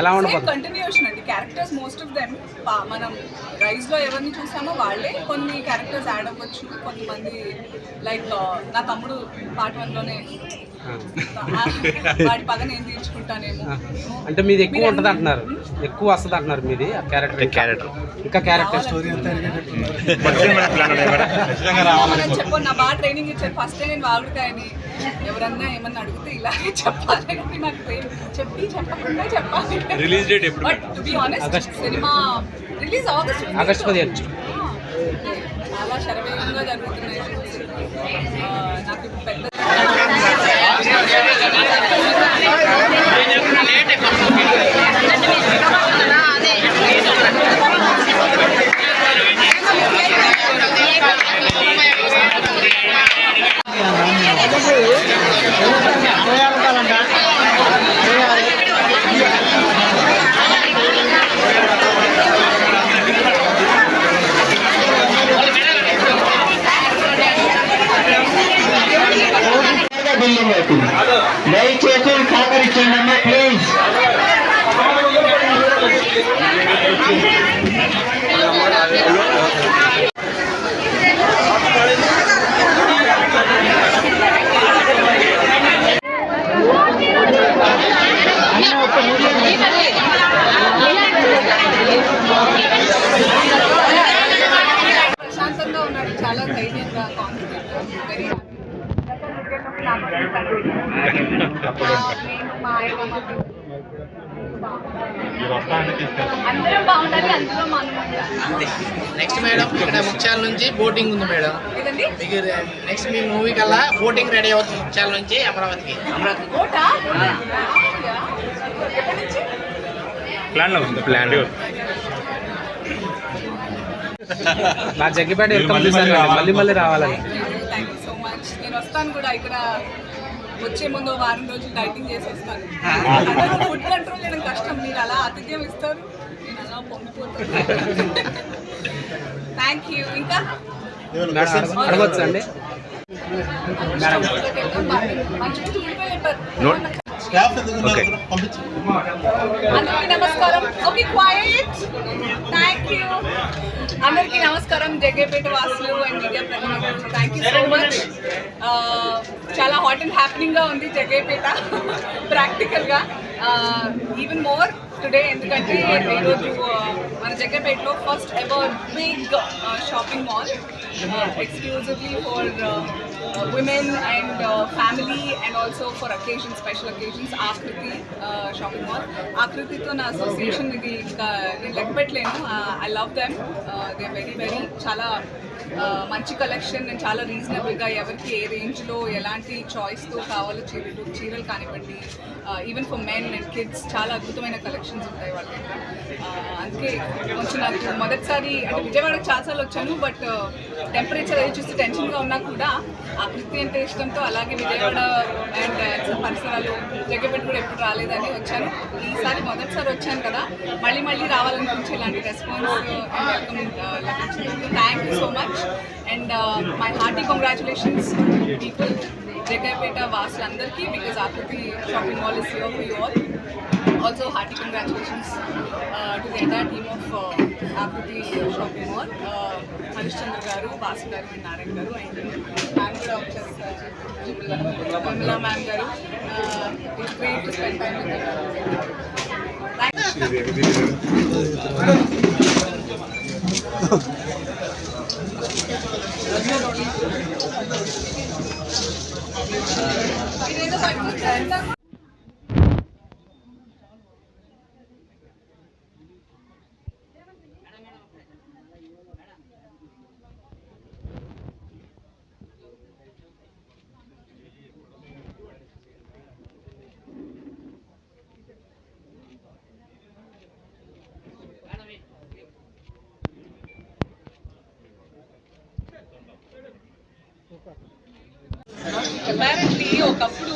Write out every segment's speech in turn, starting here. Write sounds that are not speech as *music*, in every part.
ఎలా ఉండబోతుంది? కంటిన్యూషన్ అండి. క్యారెక్టర్స్ మోస్ట్ ఆఫ్ దెమ్ మనం రైస్లో ఎవరిని చూసామో వాళ్ళే కొన్ని క్యారెక్టర్స్ యాడ్ అవ్వచ్చు. కొంతమంది లైక్ నా తమ్ముడు పార్ట్ వన్లోనే ఆ, వాడి పగ నేను తీర్చుకుంటానేమో. అంటే మీది ఎక్కువ ఉంటుంది అంటున్నారు ఎక్కువ వస్తుంది అంటున్నారు మీది ఆ క్యారెక్టర్ క్యారెక్టర్ ఇంకా. క్యారెక్టర్ *laughs* మనం చెప్పు నా బాగా ట్రైనింగ్ ఇచ్చారు. ఫస్ట్ నేను వాగుడుకాయని. ఎవరన్నా ఏమన్నా అడిగితే ఇలాగే చెప్పాలి అని నాకు. చెప్పి చెప్పకుండా చెప్పాలి రిలీజ్ డేట్ ఎప్పుడు but to be honest. Cinema release August August పదిహేను చాలా శరవేగంగా జరుగుతున్నాయి ప్రశాంతంగా ఉన్నాడు చాలా ధైర్యంగా కాన్ఫిడెంట్ వెరీ అందరం నెక్స్ట్ మేడం ఇక్కడ ముఖ్యాల నుంచి బోటింగ్ ఉంది మేడం. మీకు నెక్స్ట్ మీ మూవీ కల్లా బోటింగ్ రెడీ అవుతుంది ముఖ్యాల నుంచి అమరావతికి. ప్లాన్ ఉంది ప్లాన్ నా జగ్గిపేట మళ్ళీ మళ్ళీ రావాలని. థ్యాంక్ యూ సో మచ్ నేను వస్తాను కూడా ఇక్కడ. వచ్చే ముందు వారం రోజులు డైటింగ్ చేసి వస్తాను ఫుడ్ కంట్రోల్ చేయడం కష్టం. మీరు అలా ఆతిథ్యం ఇస్తారు నేను అలా పొంగిపోతాను. థ్యాంక్ యూ ఇంకా? మేడం అడగ- అడగొచ్చా అండి? మంచి Note. ఓకే. నమస్కారం. ఓకే క్వైట్ థ్యాంక్ యూ అందరికీ నమస్కారం జగ్గేపేట వాసులు అండ్ మీడియా ప్రతినిధులు. థ్యాంక్ యూ సో మచ్ చాలా హాట్ అండ్ హ్యాపెనింగ్గా ఉంది జగ్గేపేట. ప్రాక్టికల్గా. ఈవెన్ మోర్ టుడే ఎందుకంటే ఈరోజు uh, మన జగ్గేపేటలో first ever big shopping mall exclusively for women and family and also for occasion special occasions Akruthi shopping mall ఆకృతితో నా association ఇది ఇంకా నేను లెక్క పెట్టలేను I love them they very very చాలా మంచి కలెక్షన్ నేను చాలా రీజనబుల్గా ఎవరికి ఏ రేంజ్లో ఎలాంటి చాయిస్తో కావాలో చీరలు చీరలు కానివ్వండి even for men and kids చాలా అద్భుతమైన కలెక్షన్స్ ఉంటాయి వాళ్ళ దగ్గర అందుకే కొంచెం నాకు మొదటిసారి అంటే విజయవాడకి చాలాసార్లు వచ్చాను బట్ టెంపరేచర్ అది చూస్తే టెన్షన్గా ఉన్నా కూడా ఆ కృతి అంటే ఇష్టంతో అలాగే విజయవాడ అండ్ పరిసరాలు జగ్గపెట్టి కూడా ఎప్పుడు రాలేదని వచ్చాను. ఈసారి మొదటిసారి వచ్చాను కదా మళ్ళీ మళ్ళీ రావాలనిపించి ఇలాంటి response thank you so much and my hearty congratulations people जगह बेटा वास्ट अंदर की बिकॉज़ आपको भी shopping mall is your for all also hearty congratulation to the team of आपकी शॉपिंग मॉल हरिश्चंद्र गार वास्ट गार नारायण गार अंडला मैम गार great spend time thank you apparently ఒకప్పుడు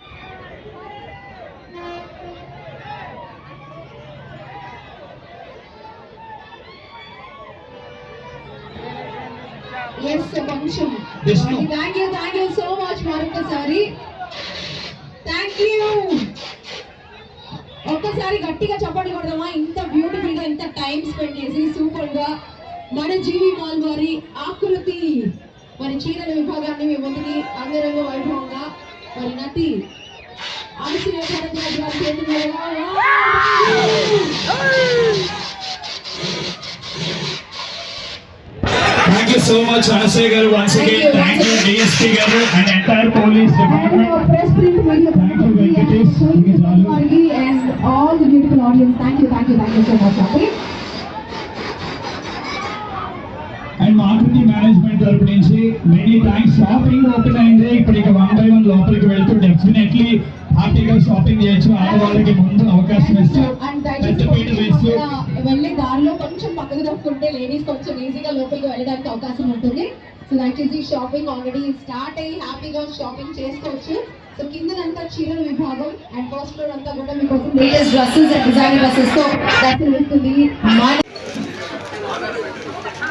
yes. Thank you thank you so much మరొకసారి థ్యాంక్ యూ ఒక్కసారి గట్టిగా చప్పట్లు కొడదామా? ఇంత బ్యూటిఫుల్గా ఇంత టైం స్పెండ్ చేసి సూపర్గా మన జీవి మాల్ వారి ఆకృతి. మరి చీరల విభాగాన్ని మీ ముందుకి అంగరంగ వైభవంగా మరి నటి గారి చేతుల so much, Anasay garu. Once again, thank you, DSP garu and entire police department. our press print media Thank you, Venkatesh. and Thank you. Margi and all the beautiful audience. Thank you, thank you, thank you so much, Afi. Management తరపు నుంచి many thanks shopping open అయింది. ఇప్పుడు ఇక one by one లోపలికి వెళ్తూ definitely హ్యాపీగా shopping చేయొచ్చు. ఆడవాళ్ళకి ముందు అవకాశం ఇస్తూ పెద్దపీట వేస్తూ. వెళ్ళే దారిలో కొంచెం పక్కకు తప్పుకుంటే లేడీస్ కొంచెం ఈజీగా లోపలికి వెళ్ళడానికి అవకాశం ఉంటుంది. సో దయచేసి షాపింగ్ ఆల్రెడీ స్టార్ట్ అయ్యి హ్యాపీగా షాపింగ్ చేసుకోవచ్చు. సో కిందనంతా చీరల విభాగం అండ్ ఫస్ట్ ఫ్లోర్ అంతా కూడా మీకోసం లేటెస్ట్ డ్రెస్సెస్ అండ్ డిజైనర్ డ్రెస్సెస్తో దర్శనమిస్తుంది మన